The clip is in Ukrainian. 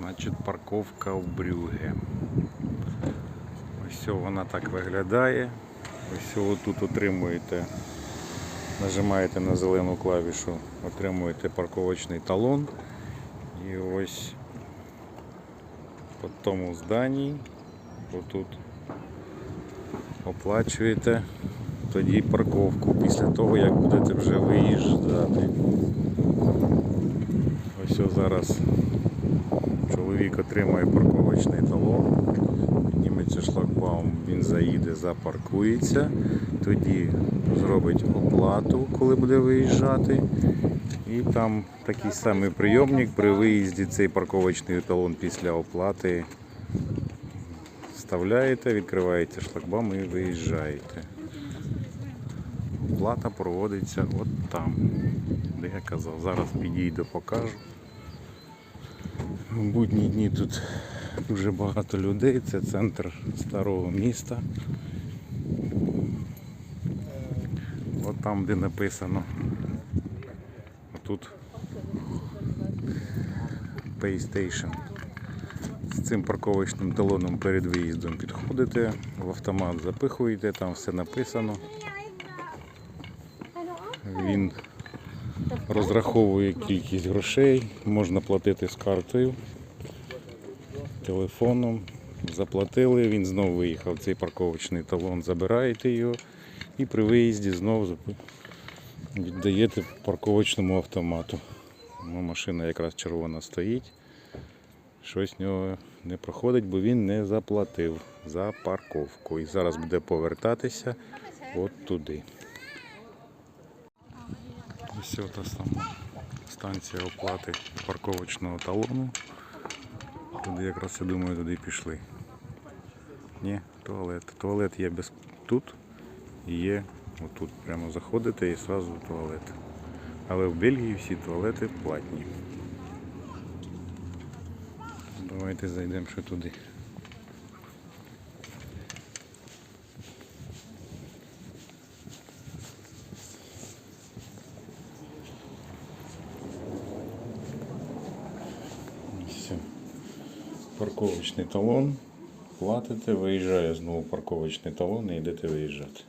Значить, парковка в Брюге. Ось вона так виглядає. Ось тут отримуєте, нажимаєте на зелену клавішу, отримуєте парковочний талон. І ось по тому зданні, отут оплачуєте тоді парковку після того, як будете вже виїжджати. Ось зараз чоловік отримує парковочний талон, підніметься шлагбаум, він заїде, запаркується, тоді зробить оплату, коли буде виїжджати. І там такий самий прийомник при виїзді цей парковочний талон після оплати вставляєте, відкриваєте шлагбаум і виїжджаєте. Оплата проводиться от там, де я казав. Зараз підійду, покажу. В будні дні тут дуже багато людей, це центр старого міста. От там, де написано. Тут Pay Station. З цим парковочним талоном перед виїздом підходите, в автомат запихуєте, там все написано. Він розраховує кількість грошей, можна платити з картою, телефоном. Заплатили, він знову виїхав. Цей парковочний талон, забираєте його і при виїзді знову віддаєте парковочному автомату. Ну, машина якраз червона стоїть. Щось в нього не проходить, бо він не заплатив за парковку. І зараз буде повертатися от туди. Ось та сама станція оплати парковочного талону. Туди якраз я думаю, туди пішли. Ні, туалет. Туалет є без тут і є отут. Прямо заходите і одразу туалет. Але в Бельгії всі туалети платні. Давайте зайдемо ще туди. Все. Парковочний талон. Платите, виїжджає знову парковочний талон і йдете виїжджати.